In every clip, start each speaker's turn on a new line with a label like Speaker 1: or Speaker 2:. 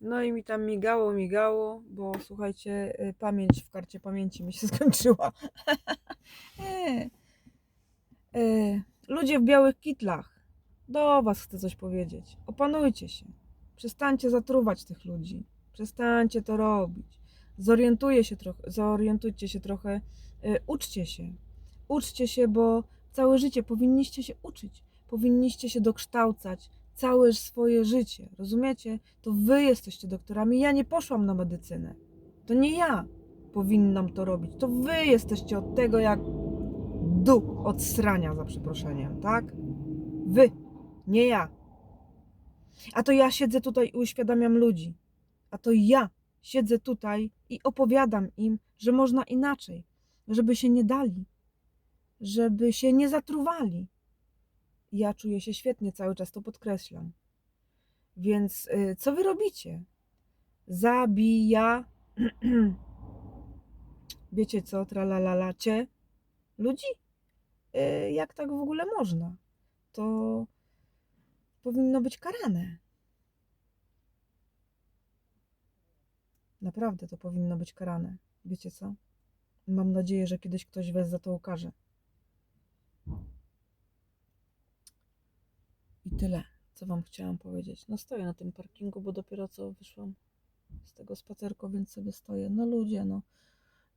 Speaker 1: No i mi tam migało, migało, bo słuchajcie, y, pamięć w karcie pamięci mi się skończyła. E, e, Ludzie w białych kitlach, do was chcę coś powiedzieć. Opanujcie się. Przestańcie zatruwać tych ludzi. Przestańcie to robić. Zorientuje się trochę, zorientujcie się trochę, y, uczcie się. Uczcie się, bo całe życie powinniście się uczyć. Powinniście się dokształcać całe swoje życie. Rozumiecie? To wy jesteście doktorami. Ja nie poszłam na medycynę. To nie ja powinnam to robić. To wy jesteście od tego jak dół od srania, za przeproszeniem, tak? Wy, nie ja. A to ja siedzę tutaj i uświadamiam ludzi. A to ja siedzę tutaj i opowiadam im, że można inaczej, żeby się nie dali, żeby się nie zatruwali. Ja czuję się świetnie, cały czas to podkreślam. Więc y, co wy robicie? Zabija. Wiecie co, tralalalacie ludzi? Y, jak tak w ogóle można? To powinno być karane. Naprawdę to powinno być karane. Wiecie co? Mam nadzieję, że kiedyś ktoś was za to ukaże. Tyle, co wam chciałam powiedzieć. No stoję na tym parkingu, bo dopiero co wyszłam z tego spacerku, więc sobie stoję. No ludzie, no.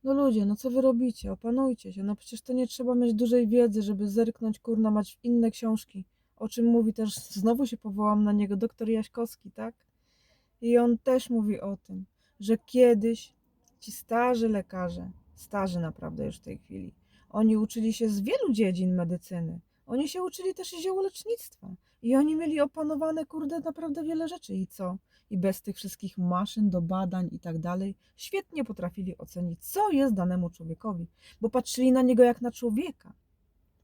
Speaker 1: No ludzie, no co wy robicie? Opanujcie się. No przecież to nie trzeba mieć dużej wiedzy, żeby zerknąć, kurna, mać w inne książki. O czym mówi też, znowu się powołam na niego, doktor Jaśkowski, tak? I on też mówi o tym, że kiedyś ci starzy lekarze, starzy naprawdę już w tej chwili, oni uczyli się z wielu dziedzin medycyny. Oni się uczyli też i ziołolecznictwa. I oni mieli opanowane, kurde, naprawdę wiele rzeczy. I co? I bez tych wszystkich maszyn do badań i tak dalej, świetnie potrafili ocenić, co jest danemu człowiekowi. Bo patrzyli na niego jak na człowieka,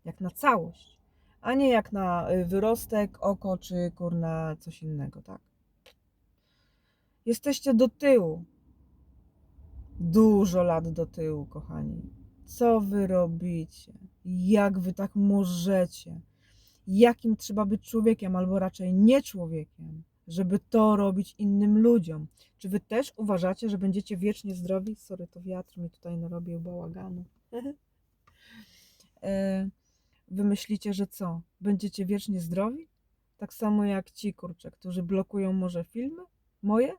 Speaker 1: jak na całość, a nie jak na y, wyrostek, oko czy kurna coś innego, tak? Jesteście do tyłu. Dużo lat do tyłu, kochani. Co wy robicie? Jak wy tak możecie? Jakim trzeba być człowiekiem, albo raczej nie człowiekiem, żeby to robić innym ludziom? Czy wy też uważacie, że będziecie wiecznie zdrowi? Sorry, to wiatr mi tutaj narobił bałaganu. E, Wy myślicie, że co? Będziecie wiecznie zdrowi? Tak samo jak ci, kurczę, którzy blokują może filmy moje?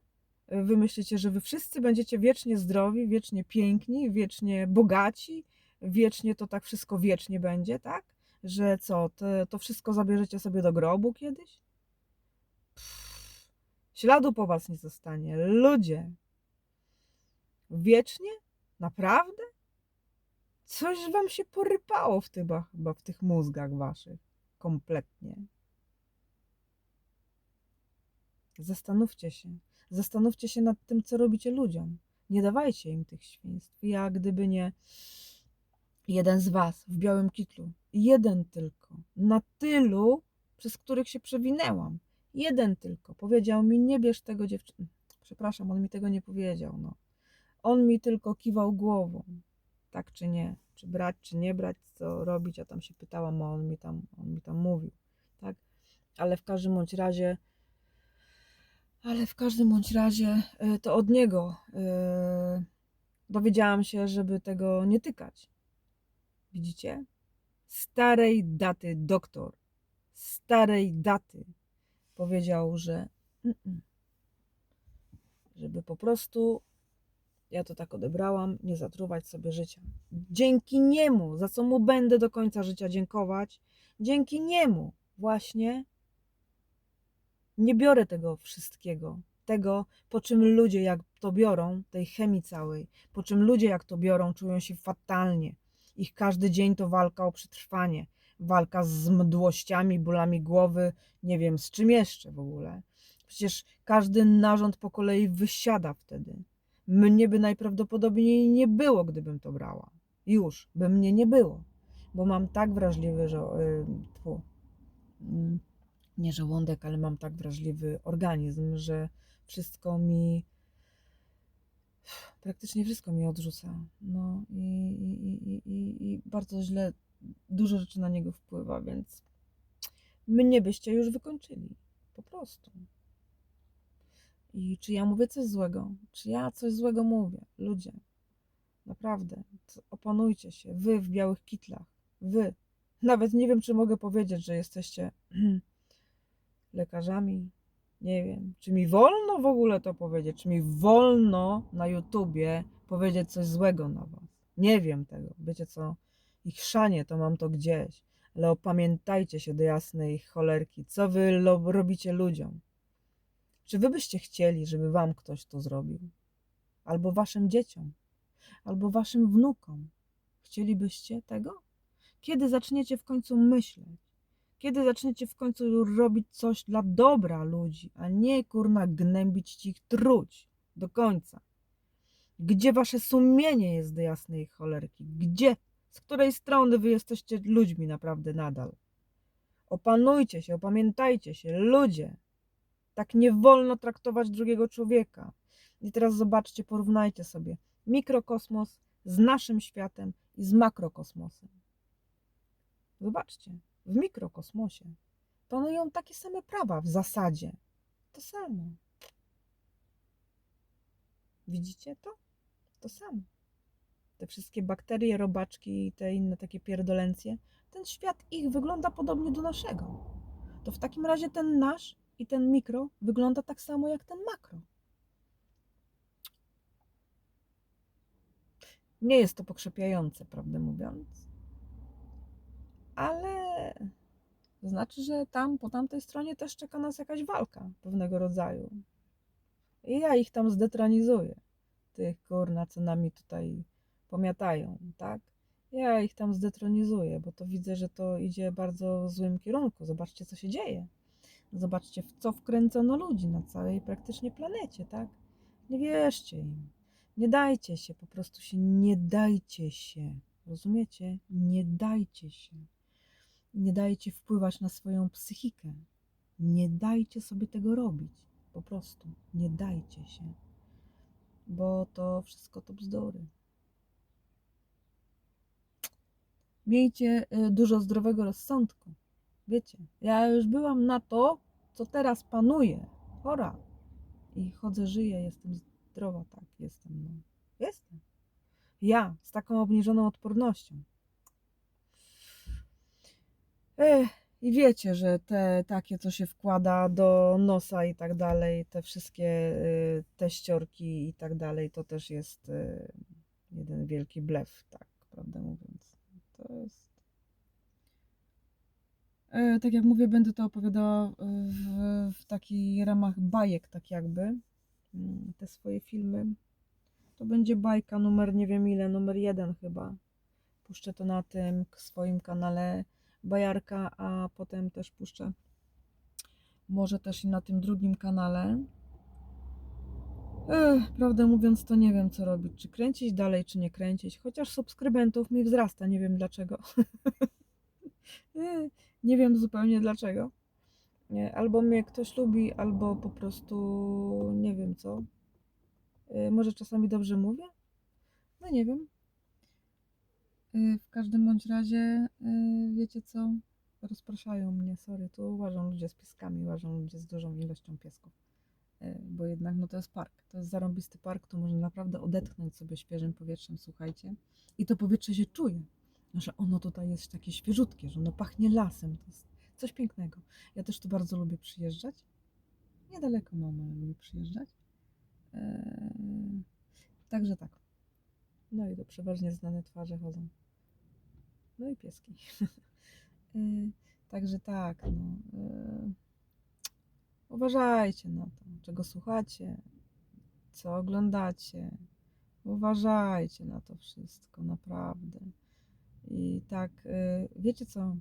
Speaker 1: Wy myślicie, że wy wszyscy będziecie wiecznie zdrowi, wiecznie piękni, wiecznie bogaci, wiecznie to tak wszystko wiecznie będzie, tak? Że co, to, to wszystko zabierzecie sobie do grobu kiedyś? Pff, śladu po was nie zostanie. Ludzie. Wiecznie? Naprawdę? Coś wam się porypało w tych, chyba w tych mózgach waszych. Kompletnie. Zastanówcie się. Zastanówcie się nad tym, co robicie ludziom. Nie dawajcie im tych świństw. Ja gdyby nie jeden z was w białym kitlu, jeden tylko, na tylu, przez których się przewinęłam, jeden tylko, powiedział mi, nie bierz tego dziewczyny. Przepraszam, on mi tego nie powiedział. No. On mi tylko kiwał głową, tak czy nie, czy brać, czy nie brać, co robić. Ja tam się pytałam, a on mi tam, on mi tam mówił, tak. Ale w każdym bądź razie ale w każdym bądź razie y, to od niego y, dowiedziałam się, żeby tego nie tykać. Widzicie? Starej daty doktor, starej daty powiedział, że żeby po prostu, ja to tak odebrałam, nie zatruwać sobie życia. Dzięki niemu, za co mu będę do końca życia dziękować, dzięki niemu właśnie nie biorę tego wszystkiego. Tego, po czym ludzie jak to biorą, tej chemii całej, po czym ludzie jak to biorą, czują się fatalnie. Ich każdy dzień to walka o przetrwanie, walka z mdłościami, bólami głowy, nie wiem z czym jeszcze w ogóle. Przecież każdy narząd po kolei wysiada wtedy. Mnie by najprawdopodobniej nie było, gdybym to brała. Już, by mnie nie było, bo mam tak wrażliwy, że. Yy, tfu, yy, nie żołądek, ale mam tak wrażliwy organizm, że wszystko mi, praktycznie wszystko mi odrzuca. No i, i, i, i, i bardzo źle, dużo rzeczy na niego wpływa, więc mnie byście już wykończyli. Po prostu. I czy ja mówię coś złego? Czy ja coś złego mówię? Ludzie, naprawdę, opanujcie się. Wy w białych kitlach, wy. Nawet nie wiem, czy mogę powiedzieć, że jesteście lekarzami. Nie wiem, czy mi wolno w ogóle to powiedzieć, czy mi wolno na YouTubie powiedzieć coś złego na was. Nie wiem tego. Wiecie co? Ich szanie to mam to gdzieś. Ale opamiętajcie się do jasnej cholerki. Co wy robicie ludziom? Czy wy byście chcieli, żeby wam ktoś to zrobił? Albo waszym dzieciom? Albo waszym wnukom? Chcielibyście tego? Kiedy zaczniecie w końcu myśleć? Kiedy w końcu robić coś dla dobra ludzi, a nie kurna gnębić ich truć do końca? Gdzie wasze sumienie jest do jasnej cholerki? Gdzie? Z której strony wy jesteście ludźmi naprawdę nadal? Opanujcie się, opamiętajcie się, ludzie. Tak nie wolno traktować drugiego człowieka. I teraz zobaczcie, porównajcie sobie mikrokosmos z naszym światem i z makrokosmosem. Zobaczcie, w mikrokosmosie panują takie same prawa w zasadzie. To samo. Widzicie to? To samo. Te wszystkie bakterie, robaczki i te inne takie pierdolencje, ten świat ich wygląda podobnie do naszego. To w takim razie ten nasz i ten mikro wygląda tak samo jak ten makro. Nie jest to pokrzepiające, prawdę mówiąc. Ale to znaczy, że tam, po tamtej stronie też czeka nas jakaś walka pewnego rodzaju. I ja ich tam zdetronizuję. Tych kurna, co nami tutaj pomiatają, tak? Ja ich tam zdetronizuję, bo to widzę, że to idzie bardzo w złym kierunku. Zobaczcie, co się dzieje. Zobaczcie, w co wkręcono ludzi na całej praktycznie planecie, tak? Nie wierzcie im. Nie dajcie się, po prostu się nie dajcie się. Rozumiecie? Nie dajcie się. Nie dajcie wpływać na swoją psychikę. Nie dajcie sobie tego robić. Po prostu nie dajcie się. Bo to wszystko to bzdury. Miejcie y, dużo zdrowego rozsądku. Wiecie, ja już byłam na to, co teraz panuje. Chora. I chodzę, żyję, jestem zdrowa, tak, jestem. No. Jestem. Ja, z taką obniżoną odpornością. Ech, I wiecie, że te takie, co się wkłada do nosa i tak dalej, te wszystkie y, teściorki i tak dalej, to też jest y, jeden wielki blef, tak, prawdę mówiąc. To jest. E, tak jak mówię, będę to opowiadała w, w takich ramach bajek, tak jakby. Mm, Te swoje filmy. To będzie bajka numer nie wiem ile, numer jeden chyba. Puszczę to na tym swoim kanale Bajarka, a potem też puszczę może też i na tym drugim kanale. Ech, prawdę mówiąc, to nie wiem co robić. Czy kręcić dalej, czy nie kręcić. Chociaż subskrybentów mi wzrasta, nie wiem dlaczego. Nie wiem zupełnie dlaczego. Nie, Albo mnie ktoś lubi, albo po prostu nie wiem co. Może czasami dobrze mówię? No nie wiem. Y, W każdym bądź razie, y, wiecie co? Rozpraszają mnie, sorry. Tu łażą ludzie z pieskami, łażą ludzie z dużą ilością piesków. Y, Bo jednak no to jest park. To jest zarąbisty park, to można naprawdę odetchnąć sobie świeżym powietrzem, słuchajcie. I to powietrze się czuje, że ono tutaj jest takie świeżutkie, że ono pachnie lasem. To jest coś pięknego. Ja też tu bardzo lubię przyjeżdżać. Niedaleko mam, ale lubię przyjeżdżać. Eee, Także tak. No i to przeważnie znane twarze chodzą. No i pieski. Eee, Także tak, no. eee, Uważajcie na to, czego słuchacie, co oglądacie. Uważajcie na to wszystko, naprawdę. I tak, eee, wiecie co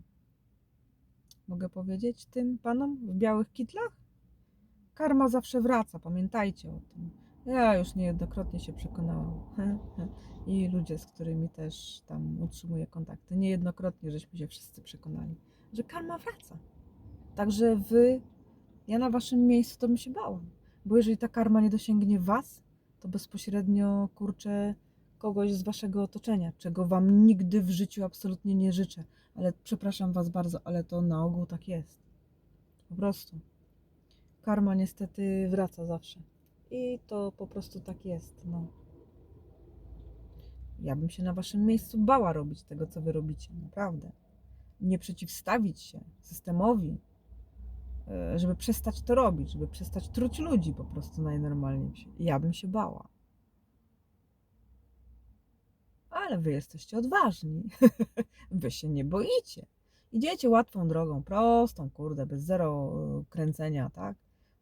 Speaker 1: mogę powiedzieć tym panom w białych kitlach? Karma zawsze wraca, pamiętajcie o tym. Ja już niejednokrotnie się przekonałam. I ludzie, z którymi też tam utrzymuję kontakty, niejednokrotnie żeśmy się wszyscy przekonali, że karma wraca. Także wy, ja na waszym miejscu to bym się bała. Bo jeżeli ta karma nie dosięgnie was, to bezpośrednio kurczę kogoś z waszego otoczenia, czego wam nigdy w życiu absolutnie nie życzę. Ale przepraszam was bardzo, ale to na ogół tak jest. Po prostu. Karma niestety wraca zawsze. I to po prostu tak jest. No. Ja bym się na waszym miejscu bała robić tego, co wy robicie, naprawdę. Nie przeciwstawić się systemowi, e, żeby przestać to robić, żeby przestać truć ludzi po prostu najnormalniej. Ja bym się bała. Ale wy jesteście odważni. wy się nie boicie. Idziecie łatwą drogą, prostą, kurde, bez zero e, kręcenia, tak?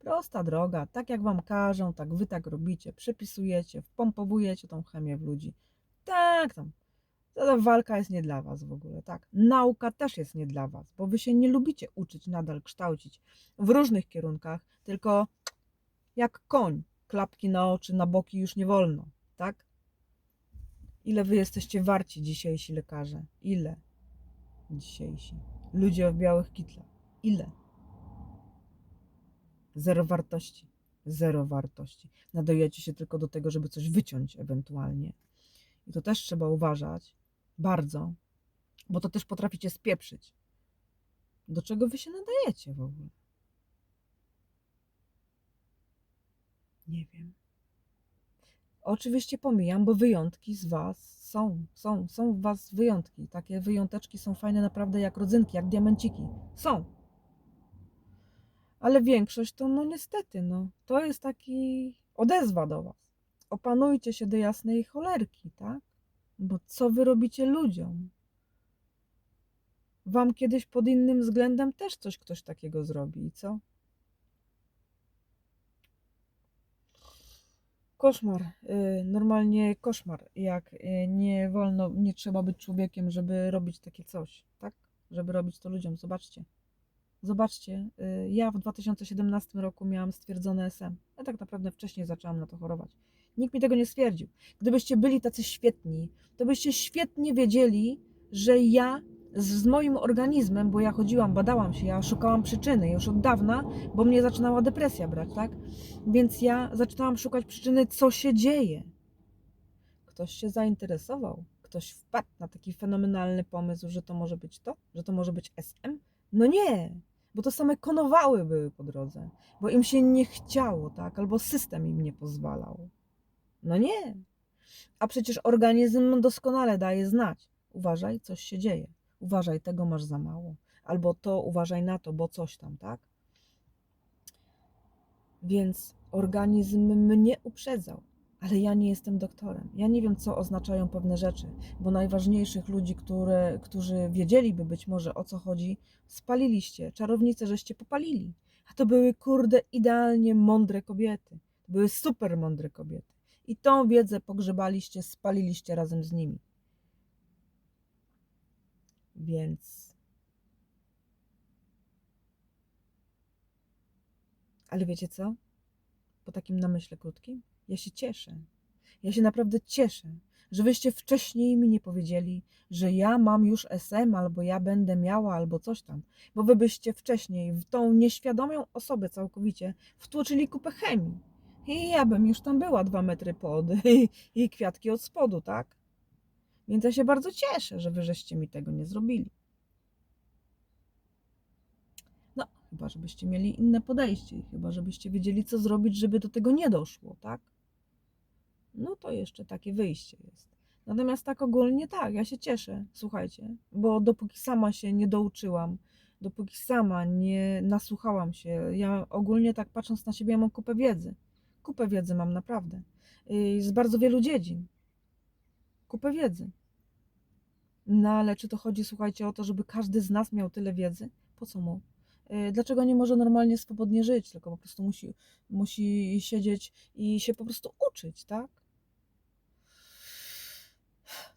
Speaker 1: Prosta droga, tak jak wam każą, tak wy tak robicie, przepisujecie, wpompowujecie tą chemię w ludzi. Tak, tam. Ta walka jest nie dla was w ogóle, tak. Nauka też jest nie dla was, bo wy się nie lubicie uczyć, nadal kształcić w różnych kierunkach, tylko jak koń, klapki na oczy, na boki już nie wolno, tak? Ile wy jesteście warci dzisiejsi lekarze? Ile? Dzisiejsi. Ludzie w białych kitlach. Ile? Zero wartości. Zero wartości. Nadajecie się tylko do tego, żeby coś wyciąć ewentualnie. I to też trzeba uważać bardzo, bo to też potraficie spieprzyć. Do czego wy się nadajecie w ogóle? Nie wiem. Oczywiście pomijam, bo wyjątki z was są, są, są w was wyjątki. Takie wyjąteczki są fajne naprawdę jak rodzynki, jak diamenciki. Są. Ale większość to no niestety, no, to jest taki odezwa do was. Opanujcie się do jasnej cholerki, tak? Bo co wy robicie ludziom? Wam kiedyś pod innym względem też coś ktoś takiego zrobi, i co? Koszmar, y, normalnie koszmar, jak y, nie wolno, nie trzeba być człowiekiem, żeby robić takie coś, tak? Żeby robić to ludziom. Zobaczcie. Zobaczcie, y, ja w 2017 roku miałam stwierdzone SM. Ja tak naprawdę wcześniej zaczęłam na to chorować. Nikt mi tego nie stwierdził. Gdybyście byli tacy świetni, to byście świetnie wiedzieli, że ja z, z moim organizmem, bo ja chodziłam, badałam się, ja szukałam przyczyny już od dawna, bo mnie zaczynała depresja brać, tak? Więc ja zaczynałam szukać przyczyny, co się dzieje. Ktoś się zainteresował, ktoś wpadł na taki fenomenalny pomysł, że to może być to, że to może być SM. No nie, bo to same konowały były po drodze, bo im się nie chciało, tak? Albo system im nie pozwalał. No nie. A przecież organizm doskonale daje znać. Uważaj, coś się dzieje. Uważaj, tego masz za mało. Albo to, uważaj na to, bo coś tam, tak? Więc organizm mnie uprzedzał, ale ja nie jestem doktorem. Ja nie wiem, co oznaczają pewne rzeczy, bo najważniejszych ludzi, które, którzy wiedzieliby być może o co chodzi, spaliliście. Czarownice żeście popalili. A to były, kurde, idealnie mądre kobiety. To były super mądre kobiety. I tą wiedzę pogrzebaliście, spaliliście razem z nimi. Więc. Ale wiecie co? Po takim namyśle krótkim, ja się cieszę. Ja się naprawdę cieszę, że wyście wcześniej mi nie powiedzieli, że ja mam już SM, albo ja będę miała, albo coś tam. Bo wy byście wcześniej w tą nieświadomą osobę całkowicie wtłoczyli kupę chemii. I ja bym już tam była dwa metry pod i, i kwiatki od spodu, tak? Więc ja się bardzo cieszę, że wy żeście mi tego nie zrobili. No, chyba żebyście mieli inne podejście, chyba żebyście wiedzieli, co zrobić, żeby do tego nie doszło, tak? No to jeszcze takie wyjście jest. Natomiast tak ogólnie tak, ja się cieszę, słuchajcie, bo dopóki sama się nie douczyłam, dopóki sama nie nasłuchałam się, ja ogólnie tak patrząc na siebie, ja mam kupę wiedzy. Kupę wiedzy mam naprawdę. Yy, Z bardzo wielu dziedzin. Kupę wiedzy. No ale czy to chodzi, słuchajcie, o to, żeby każdy z nas miał tyle wiedzy? Po co mu? Yy, Dlaczego nie może normalnie, swobodnie żyć, tylko po prostu musi, musi siedzieć i się po prostu uczyć, tak?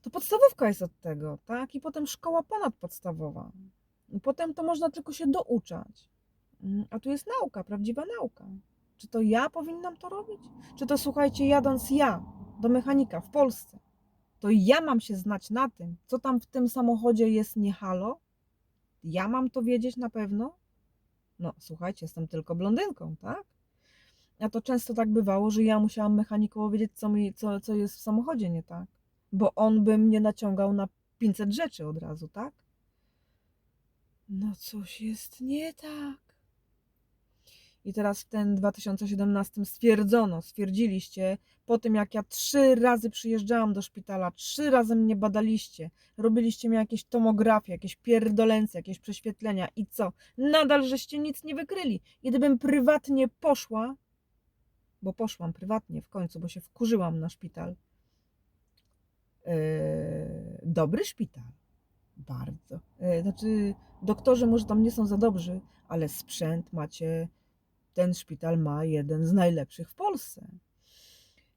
Speaker 1: To podstawówka jest od tego, tak? I potem szkoła ponadpodstawowa. Potem to można tylko się douczać. Mm, A tu jest nauka, prawdziwa nauka. Czy to ja powinnam to robić? Czy to słuchajcie, jadąc ja do mechanika w Polsce, to ja mam się znać na tym, co tam w tym samochodzie jest nie halo? Ja mam to wiedzieć na pewno? No, słuchajcie, jestem tylko blondynką, tak? A to często tak bywało, że ja musiałam mechanikowo wiedzieć, co, mi, co, co jest w samochodzie nie tak. Bo on by mnie naciągał na 500 rzeczy od razu, tak? No coś jest nie tak. I teraz w ten 2017 stwierdzono, stwierdziliście, po tym jak ja trzy razy przyjeżdżałam do szpitala, trzy razy mnie badaliście, robiliście mi jakieś tomografie, jakieś pierdolęce, jakieś prześwietlenia i co? Nadal żeście nic nie wykryli. I gdybym prywatnie poszła, bo poszłam prywatnie w końcu, bo się wkurzyłam na szpital. Yy, dobry szpital. Bardzo. Yy, znaczy, doktorzy może tam nie są za dobrzy, ale sprzęt macie. Ten szpital ma jeden z najlepszych w Polsce.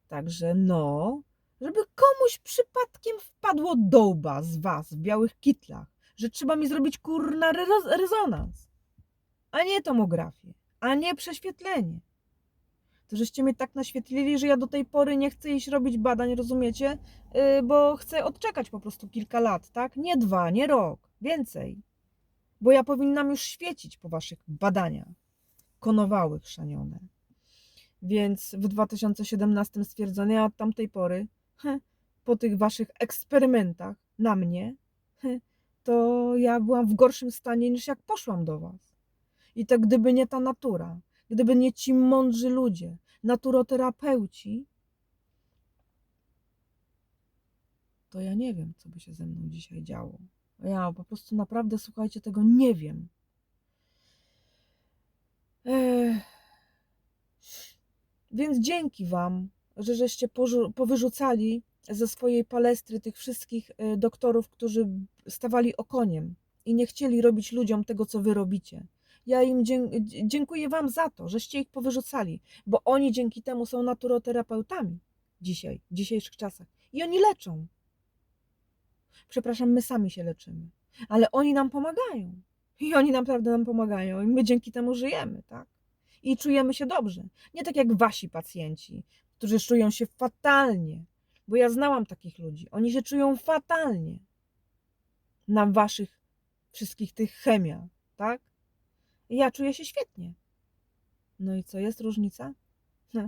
Speaker 1: Także no, żeby komuś przypadkiem wpadło dołba z was w białych kitlach, że trzeba mi zrobić kurna re- rezonans, a nie tomografię, a nie prześwietlenie to żeście mnie tak naświetlili, że ja do tej pory nie chcę iść robić badań, rozumiecie? Yy, bo chcę odczekać po prostu kilka lat, tak? Nie dwa, nie rok, więcej. Bo ja powinnam już świecić po waszych badaniach. Konowały chrzanione. Więc w 2017 stwierdzono, ja od tamtej pory, po tych waszych eksperymentach na mnie, to ja byłam w gorszym stanie niż jak poszłam do was. I to gdyby nie ta natura, gdyby nie ci mądrzy ludzie, naturoterapeuci, to ja nie wiem, co by się ze mną dzisiaj działo. Ja po prostu naprawdę, słuchajcie, tego nie wiem. Ech. Więc dzięki Wam, że żeście powyrzucali ze swojej palestry tych wszystkich e, doktorów, którzy stawali okoniem i nie chcieli robić ludziom tego, co Wy robicie. Ja im dziękuję Wam za to, żeście ich powyrzucali, bo oni dzięki temu są naturoterapeutami dzisiaj, w dzisiejszych czasach. I oni leczą. Przepraszam, my sami się leczymy, ale oni nam pomagają. I oni naprawdę nam pomagają, i my dzięki temu żyjemy, tak? I czujemy się dobrze. Nie tak jak wasi pacjenci, którzy czują się fatalnie, bo ja znałam takich ludzi. Oni się czują fatalnie na waszych wszystkich tych chemiach, tak? Ja czuję się świetnie. No i co, jest różnica?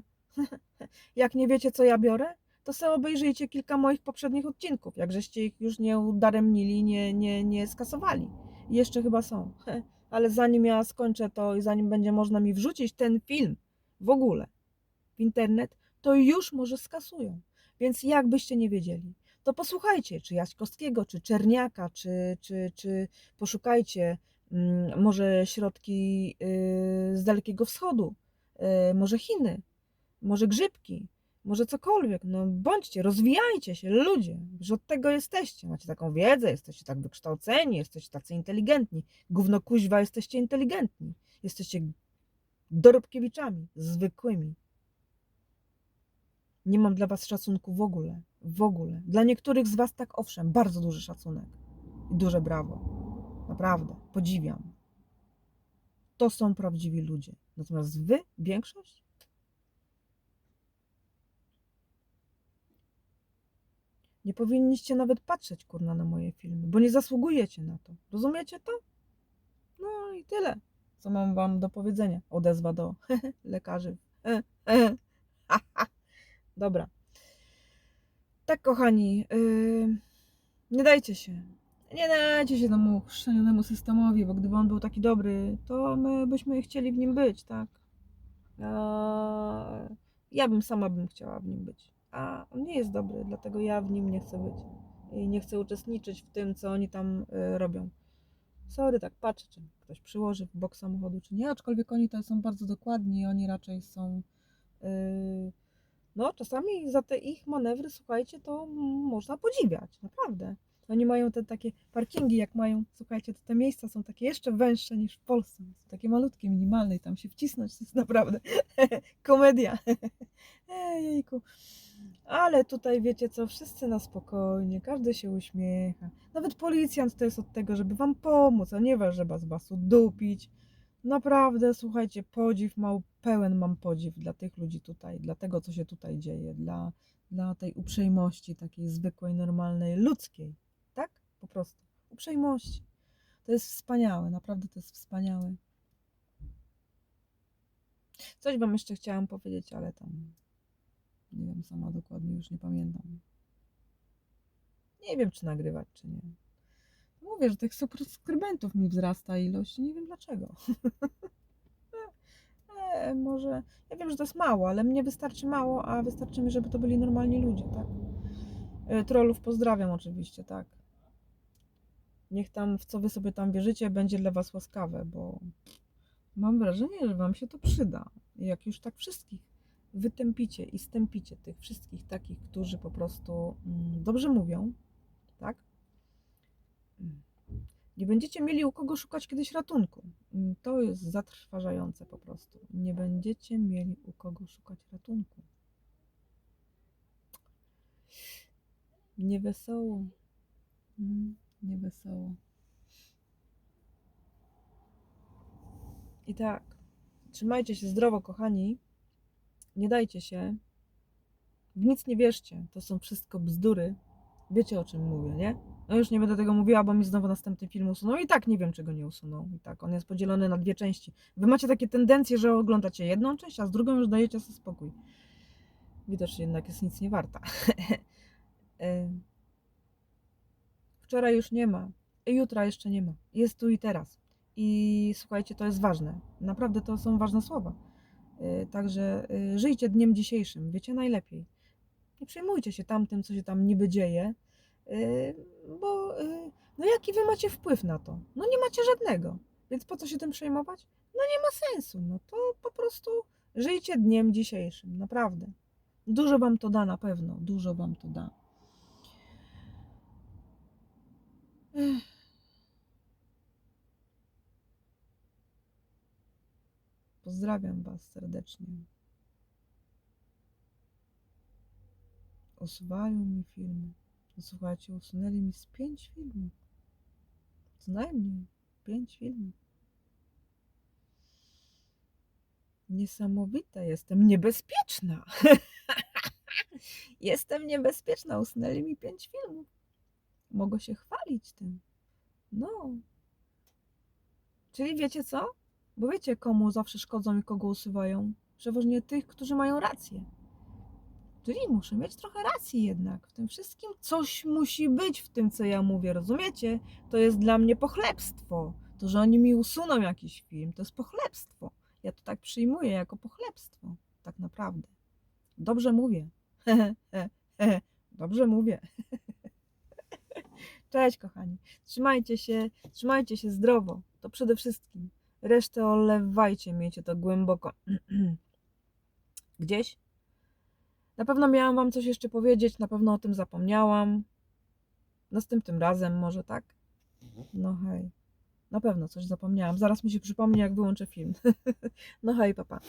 Speaker 1: Jak nie wiecie, co ja biorę, to sobie obejrzyjcie kilka moich poprzednich odcinków, jak żeście ich już nie udaremnili, nie, nie, nie skasowali. Jeszcze chyba są. Ale zanim ja skończę to i zanim będzie można mi wrzucić ten film w ogóle w internet, to już może skasują. Więc jakbyście nie wiedzieli, to posłuchajcie, czy Jaśkowskiego, czy Czerniaka, czy, czy, czy poszukajcie może środki yy, z Dalekiego Wschodu, yy, może Chiny, może grzybki, może cokolwiek. No bądźcie, rozwijajcie się, ludzie, że od tego jesteście. Macie taką wiedzę, jesteście tak wykształceni, jesteście tacy inteligentni. Gówno kuźwa, jesteście inteligentni. Jesteście dorobkiewiczami, zwykłymi. Nie mam dla was szacunku w ogóle. W ogóle. Dla niektórych z was tak owszem, bardzo duży szacunek. I duże brawo. Naprawdę. Podziwiam. To są prawdziwi ludzie. Natomiast wy, większość? Nie powinniście nawet patrzeć, kurna, na moje filmy, bo nie zasługujecie na to. Rozumiecie to? No i tyle, co mam wam do powiedzenia. Odezwa do lekarzy. Dobra. Tak, kochani, yy, nie dajcie się. Nie dajcie się temu chrzanionemu systemowi, bo gdyby on był taki dobry, to my byśmy chcieli w nim być, tak? Ja, bym sama bym chciała w nim być. A on nie jest dobry, dlatego ja w nim nie chcę być. I nie chcę uczestniczyć w tym, co oni tam y, robią. Sorry, tak patrzę, czy ktoś przyłoży w bok samochodu, czy nie, aczkolwiek oni to są bardzo dokładni oni raczej są. y, no, czasami za te ich manewry, słuchajcie, to można podziwiać, naprawdę. Oni mają te takie parkingi, jak mają, słuchajcie, to te miejsca są takie jeszcze węższe niż w Polsce. Są takie malutkie, minimalne i tam się wcisnąć to jest naprawdę komedia. Ejejku. Ale tutaj wiecie co, wszyscy na spokojnie, każdy się uśmiecha. Nawet policjant to jest od tego, żeby wam pomóc, a nie was, żeby z was udupić. Naprawdę, słuchajcie, podziw mał, pełen mam podziw dla tych ludzi tutaj, dla tego, co się tutaj dzieje, dla, dla tej uprzejmości takiej zwykłej, normalnej, ludzkiej. Po prostu. Uprzejmości. To jest wspaniałe, naprawdę to jest wspaniałe. Coś wam jeszcze chciałam powiedzieć, ale tam nie wiem, sama dokładnie już nie pamiętam. Nie wiem, czy nagrywać, czy nie. Mówię, że tych subskrybentów mi wzrasta ilość. Nie wiem dlaczego. Może, ja wiem, że to jest mało, ale mnie wystarczy mało, a wystarczy mi, żeby to byli normalni ludzie, tak? E, Trollów pozdrawiam oczywiście, tak. Niech tam, w co wy sobie tam wierzycie, będzie dla was łaskawe, bo mam wrażenie, że wam się to przyda. Jak już tak wszystkich wytępicie i stępicie tych wszystkich takich, którzy po prostu mm, dobrze mówią, tak? Nie będziecie mieli u kogo szukać kiedyś ratunku. Mm, To jest zatrważające po prostu. Nie będziecie mieli u kogo szukać ratunku. Niewesoło. Mm, Niewesoło. I tak, trzymajcie się zdrowo, kochani. Nie dajcie się. W nic nie wierzcie. To są wszystko bzdury. Wiecie o czym mówię, nie? No już nie będę tego mówiła, bo mi znowu następny film usunął. I tak nie wiem, czego nie usunął. I tak, on jest podzielony na dwie części. Wy macie takie tendencje, że oglądacie jedną część, a z drugą już dajecie sobie spokój. Widocznie jednak jest nic nie warta. Wczoraj już nie ma. Jutra jeszcze nie ma. Jest tu i teraz. I słuchajcie, to jest ważne. Naprawdę to są ważne słowa. Y, Także y, żyjcie dniem dzisiejszym, wiecie najlepiej. Nie przejmujcie się tamtym, co się tam niby dzieje, y, bo no jaki wy macie wpływ na to? No nie macie żadnego. Więc po co się tym przejmować? No nie ma sensu. No to po prostu żyjcie dniem dzisiejszym, naprawdę. Dużo wam to da na pewno, dużo wam to da. Pozdrawiam Was serdecznie. Usuwają mi filmy. Słuchajcie, usunęli mi z pięć filmów. Co najmniej pięć filmów. Niesamowita jestem, niebezpieczna. jestem niebezpieczna. Usunęli mi pięć filmów. Mogę się chwalić tym. No. Czyli wiecie co? Bo wiecie, komu zawsze szkodzą i kogo usuwają? Przeważnie tych, którzy mają rację. Czyli muszę mieć trochę racji jednak. W tym wszystkim coś musi być w tym, co ja mówię, rozumiecie? To jest dla mnie pochlebstwo. To, że oni mi usuną jakiś film, to jest pochlebstwo. Ja to tak przyjmuję jako pochlebstwo. Tak naprawdę. Dobrze mówię. Dobrze mówię. Cześć, kochani. Trzymajcie się, trzymajcie się zdrowo. To przede wszystkim. Resztę olewajcie, miejcie to głęboko. Gdzieś? Na pewno miałam Wam coś jeszcze powiedzieć, na pewno o tym zapomniałam. Następnym razem, może tak? No hej. Na pewno coś zapomniałam. Zaraz mi się przypomni, jak wyłączę film. no hej, papa.